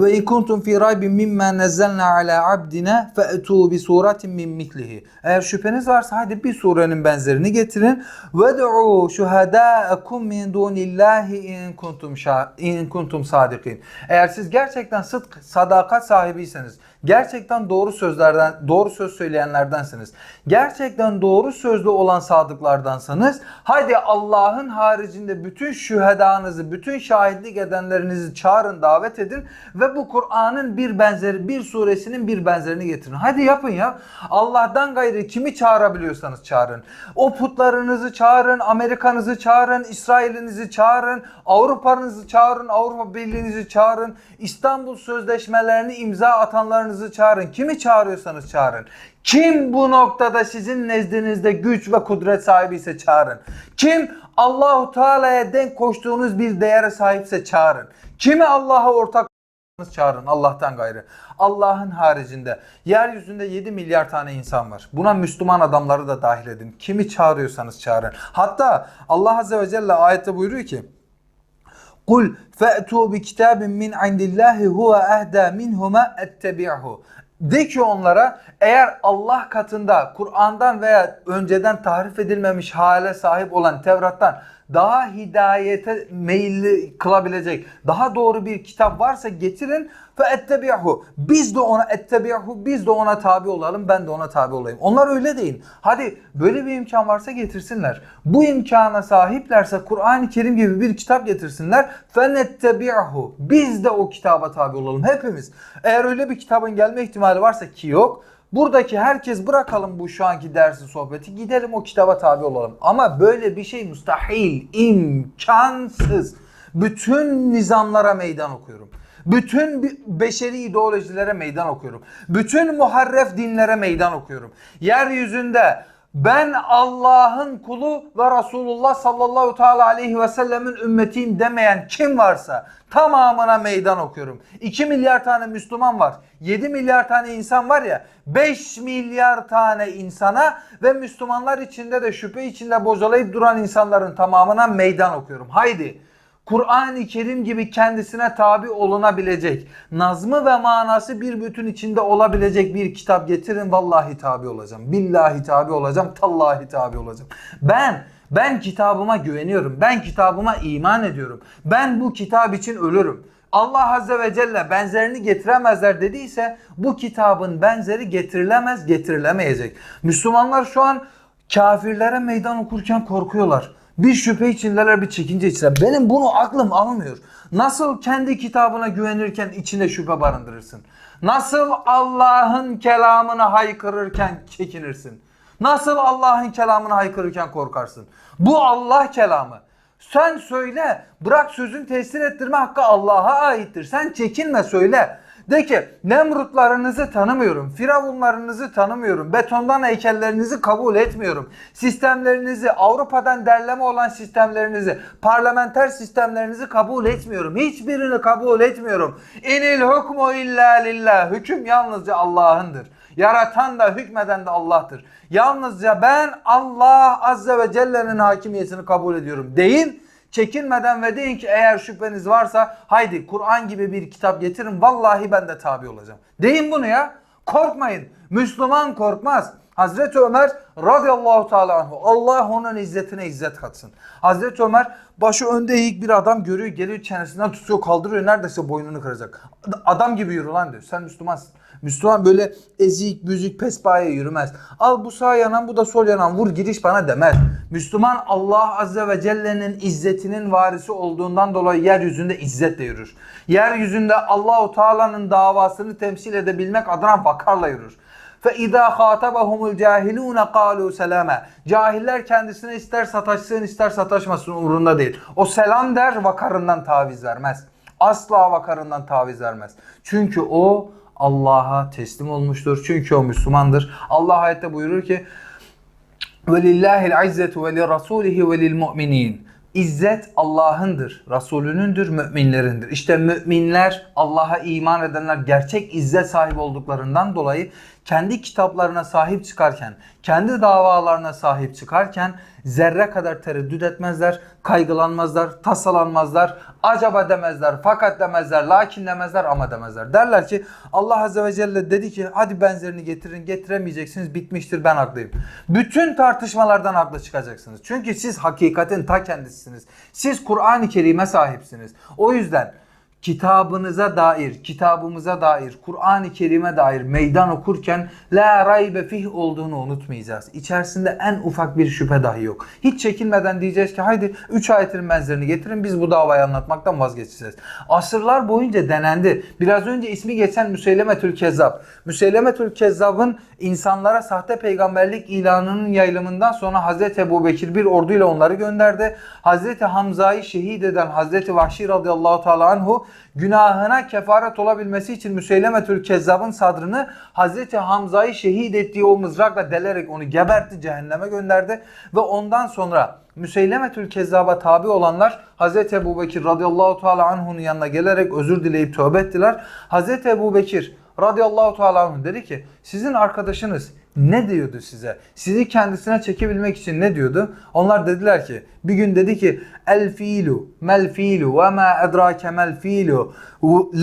Ve in kuntum fi raybin mimma nazzalna ala abdina fa'tu bi suratin min mislihi. Eğer şüpheniz varsa hadi bir surenin benzerini getirin. Ve'du şuhada'akum min dunillahi in kuntum in kuntum sadikin. Eğer siz gerçekten sıdk, sadakat sahibiyseniz, gerçekten doğru sözlerden, doğru söz söyleyenlerdensiniz. Gerçekten doğru sözlü olan sadıklardansanız hadi Allah'ın haricinde bütün şühedanızı, bütün şahitlik edenlerinizi çağırın, davet edin ve bu Kur'an'ın bir benzeri, bir suresinin bir benzerini getirin. Hadi yapın ya. Allah'tan gayrı kimi çağırabiliyorsanız çağırın. O putlarınızı çağırın, Amerikanızı çağırın, İsrail'inizi çağırın, Avrupa'nızı çağırın, Avrupa Birliği'nizi çağırın, İstanbul Sözleşmelerini imza atanlarınızı çağırın. Kimi çağırıyorsanız çağırın. Kim bu noktada sizin nezdinizde güç ve kudret sahibi ise çağırın. Kim Allahu Teala'ya denk koştuğunuz bir değere sahipse çağırın. Kimi Allah'a ortak çağırın Allah'tan gayrı. Allah'ın haricinde yeryüzünde 7 milyar tane insan var. Buna Müslüman adamları da dahil edin. Kimi çağırıyorsanız çağırın. Hatta Allah Azze ve Celle ayette buyuruyor ki Kul fe'tu bi kitabin min indillahi huve ehda minhuma ettebi'hu. De ki onlara eğer Allah katında Kur'an'dan veya önceden tahrif edilmemiş hale sahip olan Tevrat'tan daha hidayete meyilli kılabilecek daha doğru bir kitap varsa getirin ve ettebi'hu. Biz de ona ettebi'hu biz de ona tabi olalım ben de ona tabi olayım. Onlar öyle değil. Hadi böyle bir imkan varsa getirsinler. Bu imkana sahiplerse Kur'an-ı Kerim gibi bir kitap getirsinler. Fenettebi'hu. Biz de o kitaba tabi olalım hepimiz. Eğer öyle bir kitabın gelme ihtimali varsa ki yok. Buradaki herkes bırakalım bu şu anki dersi sohbeti gidelim o kitaba tabi olalım. Ama böyle bir şey müstahil, imkansız. Bütün nizamlara meydan okuyorum. Bütün beşeri ideolojilere meydan okuyorum. Bütün muharref dinlere meydan okuyorum. Yeryüzünde ben Allah'ın kulu ve Resulullah sallallahu teala aleyhi ve sellemin ümmetiyim demeyen kim varsa tamamına meydan okuyorum. 2 milyar tane Müslüman var. 7 milyar tane insan var ya 5 milyar tane insana ve Müslümanlar içinde de şüphe içinde bocalayıp duran insanların tamamına meydan okuyorum. Haydi Kur'an-ı Kerim gibi kendisine tabi olunabilecek, nazmı ve manası bir bütün içinde olabilecek bir kitap getirin. Vallahi tabi olacağım. Billahi tabi olacağım. Tallahi tabi olacağım. Ben ben kitabıma güveniyorum. Ben kitabıma iman ediyorum. Ben bu kitap için ölürüm. Allah Azze ve Celle benzerini getiremezler dediyse bu kitabın benzeri getirilemez, getirilemeyecek. Müslümanlar şu an kafirlere meydan okurken korkuyorlar. Bir şüphe içindeler, bir çekince içindeler. Benim bunu aklım almıyor. Nasıl kendi kitabına güvenirken içine şüphe barındırırsın? Nasıl Allah'ın kelamını haykırırken çekinirsin? Nasıl Allah'ın kelamını haykırırken korkarsın? Bu Allah kelamı. Sen söyle. Bırak sözün tesir ettirme hakkı Allah'a aittir. Sen çekinme söyle. De ki Nemrutlarınızı tanımıyorum. Firavunlarınızı tanımıyorum. Betondan heykellerinizi kabul etmiyorum. Sistemlerinizi, Avrupa'dan derleme olan sistemlerinizi, parlamenter sistemlerinizi kabul etmiyorum. Hiçbirini kabul etmiyorum. İnil hukmu illa lillah. Hüküm yalnızca Allah'ındır. Yaratan da hükmeden de Allah'tır. Yalnızca ben Allah Azze ve Celle'nin hakimiyetini kabul ediyorum. Değil. Çekinmeden ve deyin ki eğer şüpheniz varsa haydi Kur'an gibi bir kitap getirin vallahi ben de tabi olacağım. Deyin bunu ya. Korkmayın. Müslüman korkmaz. Hazreti Ömer radıyallahu teala anhu Allah onun izzetine izzet katsın. Hazreti Ömer başı önde eğik bir adam görüyor geliyor çenesinden tutuyor kaldırıyor neredeyse boynunu kıracak. Adam gibi yürü lan diyor sen Müslümansın. Müslüman böyle ezik, büzük, pespaye yürümez. Al bu sağ yanan bu da sol yanan vur giriş bana demez. Müslüman Allah Azze ve Celle'nin izzetinin varisi olduğundan dolayı yeryüzünde izzetle yürür. Yeryüzünde Allahu Teala'nın davasını temsil edebilmek adına vakarla yürür. فَاِذَا خَاطَبَهُمُ الْجَاهِلُونَ قَالُوا سَلَامًا Cahiller kendisine ister sataşsın ister sataşmasın umurunda değil. O selam der vakarından taviz vermez. Asla vakarından taviz vermez. Çünkü o Allah'a teslim olmuştur. Çünkü o Müslümandır. Allah ayette buyurur ki وَلِلَّهِ الْعِزَّةُ وَلِرَسُولِهِ وَلِلْمُؤْمِنِينَ İzzet Allah'ındır, Resulünündür, müminlerindir. İşte müminler, Allah'a iman edenler gerçek izzet sahibi olduklarından dolayı kendi kitaplarına sahip çıkarken, kendi davalarına sahip çıkarken zerre kadar tereddüt etmezler, kaygılanmazlar, tasalanmazlar, acaba demezler, fakat demezler, lakin demezler ama demezler. Derler ki Allah Azze ve Celle dedi ki hadi benzerini getirin, getiremeyeceksiniz, bitmiştir ben haklıyım. Bütün tartışmalardan haklı çıkacaksınız. Çünkü siz hakikatin ta kendisisiniz. Siz Kur'an-ı Kerim'e sahipsiniz. O yüzden kitabınıza dair, kitabımıza dair, Kur'an-ı Kerim'e dair meydan okurken la raybe fih olduğunu unutmayacağız. İçerisinde en ufak bir şüphe dahi yok. Hiç çekinmeden diyeceğiz ki haydi 3 ayetin benzerini getirin biz bu davayı anlatmaktan vazgeçeceğiz. Asırlar boyunca denendi. Biraz önce ismi geçen Müseylemetül Kezzab. Müseylemetül Kezzab'ın insanlara sahte peygamberlik ilanının yayılımından sonra Hazreti Ebu Bekir bir orduyla onları gönderdi. Hazreti Hamza'yı şehit eden Hazreti Vahşi radıyallahu teala anhu günahına kefaret olabilmesi için Müseylemetül Kezzab'ın sadrını Hazreti Hamza'yı şehit ettiği o mızrakla delerek onu gebertti, cehenneme gönderdi ve ondan sonra Müseylemetül Kezzab'a tabi olanlar Hazreti Ebu Bekir radıyallahu teala anhu'nun yanına gelerek özür dileyip tövbe ettiler. Hazreti Ebu Bekir radıyallahu teala anhu dedi ki sizin arkadaşınız ne diyordu size? Sizi kendisine çekebilmek için ne diyordu? Onlar dediler ki bir gün dedi ki el fiilu mel fiilu ve ma edrake mel fiilu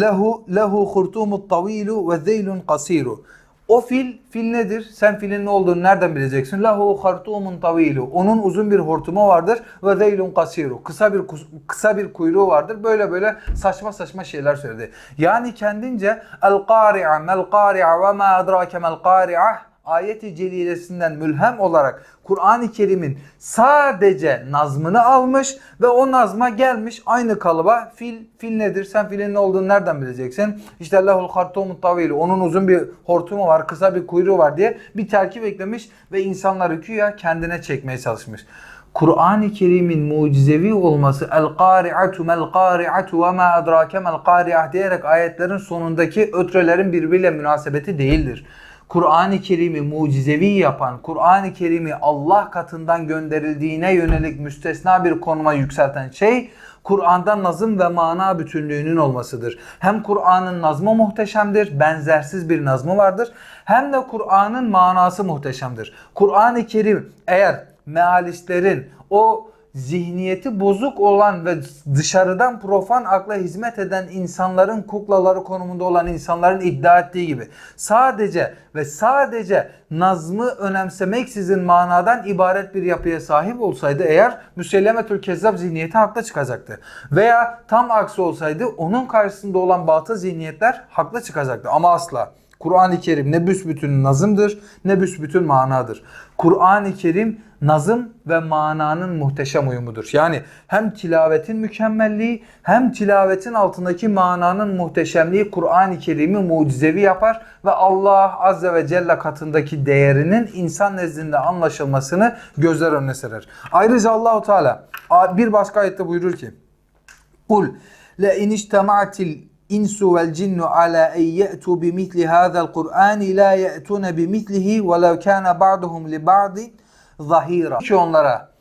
lehu lehu hurtumut tavilu ve zeylun kasiru. O fil, fil nedir? Sen filin ne olduğunu nereden bileceksin? Lahu hartumun tavilu. Onun uzun bir hortumu vardır ve zeylun kasiru. Kısa bir kısa bir kuyruğu vardır. Böyle böyle saçma saçma şeyler söyledi. Yani kendince el qari'a mel qari'a ve ma adrake mel qari'a ayeti celilesinden mülhem olarak Kur'an-ı Kerim'in sadece nazmını almış ve o nazma gelmiş aynı kalıba fil fil nedir? Sen filin ne olduğunu nereden bileceksin? İşte Allahul hartumut tavili. Onun uzun bir hortumu var, kısa bir kuyruğu var diye bir terkip eklemiş ve insanları güya kendine çekmeye çalışmış. Kur'an-ı Kerim'in mucizevi olması el qari'atu mel qari'atu ve ma adrake mel qari'ah diyerek ayetlerin sonundaki ötrelerin birbiriyle münasebeti değildir. Kur'an-ı Kerim'i mucizevi yapan, Kur'an-ı Kerim'i Allah katından gönderildiğine yönelik müstesna bir konuma yükselten şey Kur'an'da nazım ve mana bütünlüğünün olmasıdır. Hem Kur'an'ın nazmı muhteşemdir, benzersiz bir nazmı vardır. Hem de Kur'an'ın manası muhteşemdir. Kur'an-ı Kerim eğer mealistlerin o zihniyeti bozuk olan ve dışarıdan profan akla hizmet eden insanların kuklaları konumunda olan insanların iddia ettiği gibi sadece ve sadece nazmı önemsemeksizin manadan ibaret bir yapıya sahip olsaydı eğer Müsellemetül Kezzab zihniyeti haklı çıkacaktı. Veya tam aksi olsaydı onun karşısında olan batıl zihniyetler haklı çıkacaktı ama asla. Kur'an-ı Kerim ne büsbütün nazımdır ne büsbütün manadır. Kur'an-ı Kerim nazım ve mananın muhteşem uyumudur. Yani hem tilavetin mükemmelliği hem tilavetin altındaki mananın muhteşemliği Kur'an-ı Kerim'i mucizevi yapar ve Allah Azze ve Celle katındaki değerinin insan nezdinde anlaşılmasını gözler önüne serer. Ayrıca Allahu Teala bir başka ayette buyurur ki: "Kul la in الإنس والجن على أن يأتوا بمثل هذا القرآن لا يأتون بمثله ولو كان بعضهم لبعض ظهيرا. Ki onlara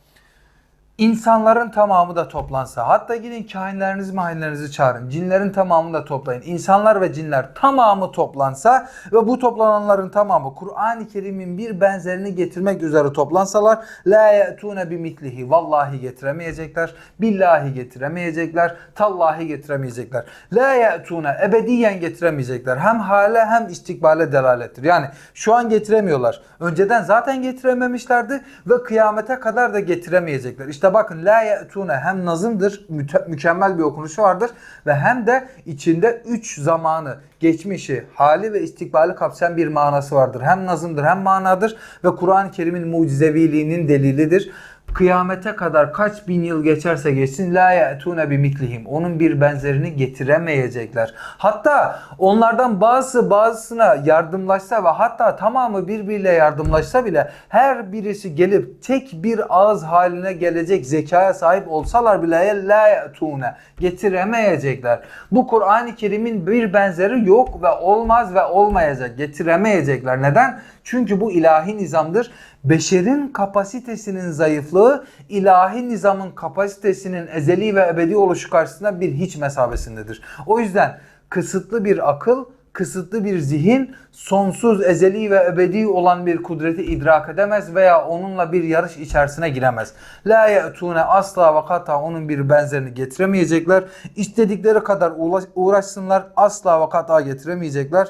İnsanların tamamı da toplansa, hatta gidin kahinlerinizi mahinlerinizi çağırın, cinlerin tamamını da toplayın. İnsanlar ve cinler tamamı toplansa ve bu toplananların tamamı Kur'an-ı Kerim'in bir benzerini getirmek üzere toplansalar la ye'tune bimitlihi vallahi getiremeyecekler, billahi getiremeyecekler, tallahi getiremeyecekler. La ye'tune ebediyen getiremeyecekler. Hem hale hem istikbale delalettir. Yani şu an getiremiyorlar. Önceden zaten getirememişlerdi ve kıyamete kadar da getiremeyecekler. İşte işte bakın la ye'tune hem nazımdır, mükemmel bir okunuşu vardır ve hem de içinde üç zamanı, geçmişi, hali ve istikbali kapsayan bir manası vardır. Hem nazımdır hem manadır ve Kur'an-ı Kerim'in mucizeviliğinin delilidir kıyamete kadar kaç bin yıl geçerse geçsin la ya'tune bimitlihim. Onun bir benzerini getiremeyecekler. Hatta onlardan bazısı bazısına yardımlaşsa ve hatta tamamı birbiriyle yardımlaşsa bile her birisi gelip tek bir ağız haline gelecek zekaya sahip olsalar bile la ya'tune getiremeyecekler. Bu Kur'an-ı Kerim'in bir benzeri yok ve olmaz ve olmayacak. Getiremeyecekler. Neden? Çünkü bu ilahi nizamdır. Beşerin kapasitesinin zayıflığı ilahi nizamın kapasitesinin ezeli ve ebedi oluşu karşısında bir hiç mesabesindedir. O yüzden kısıtlı bir akıl, kısıtlı bir zihin sonsuz, ezeli ve ebedi olan bir kudreti idrak edemez veya onunla bir yarış içerisine giremez. La ye'tune asla ve kata onun bir benzerini getiremeyecekler. İstedikleri kadar uğraş- uğraşsınlar asla ve kata getiremeyecekler.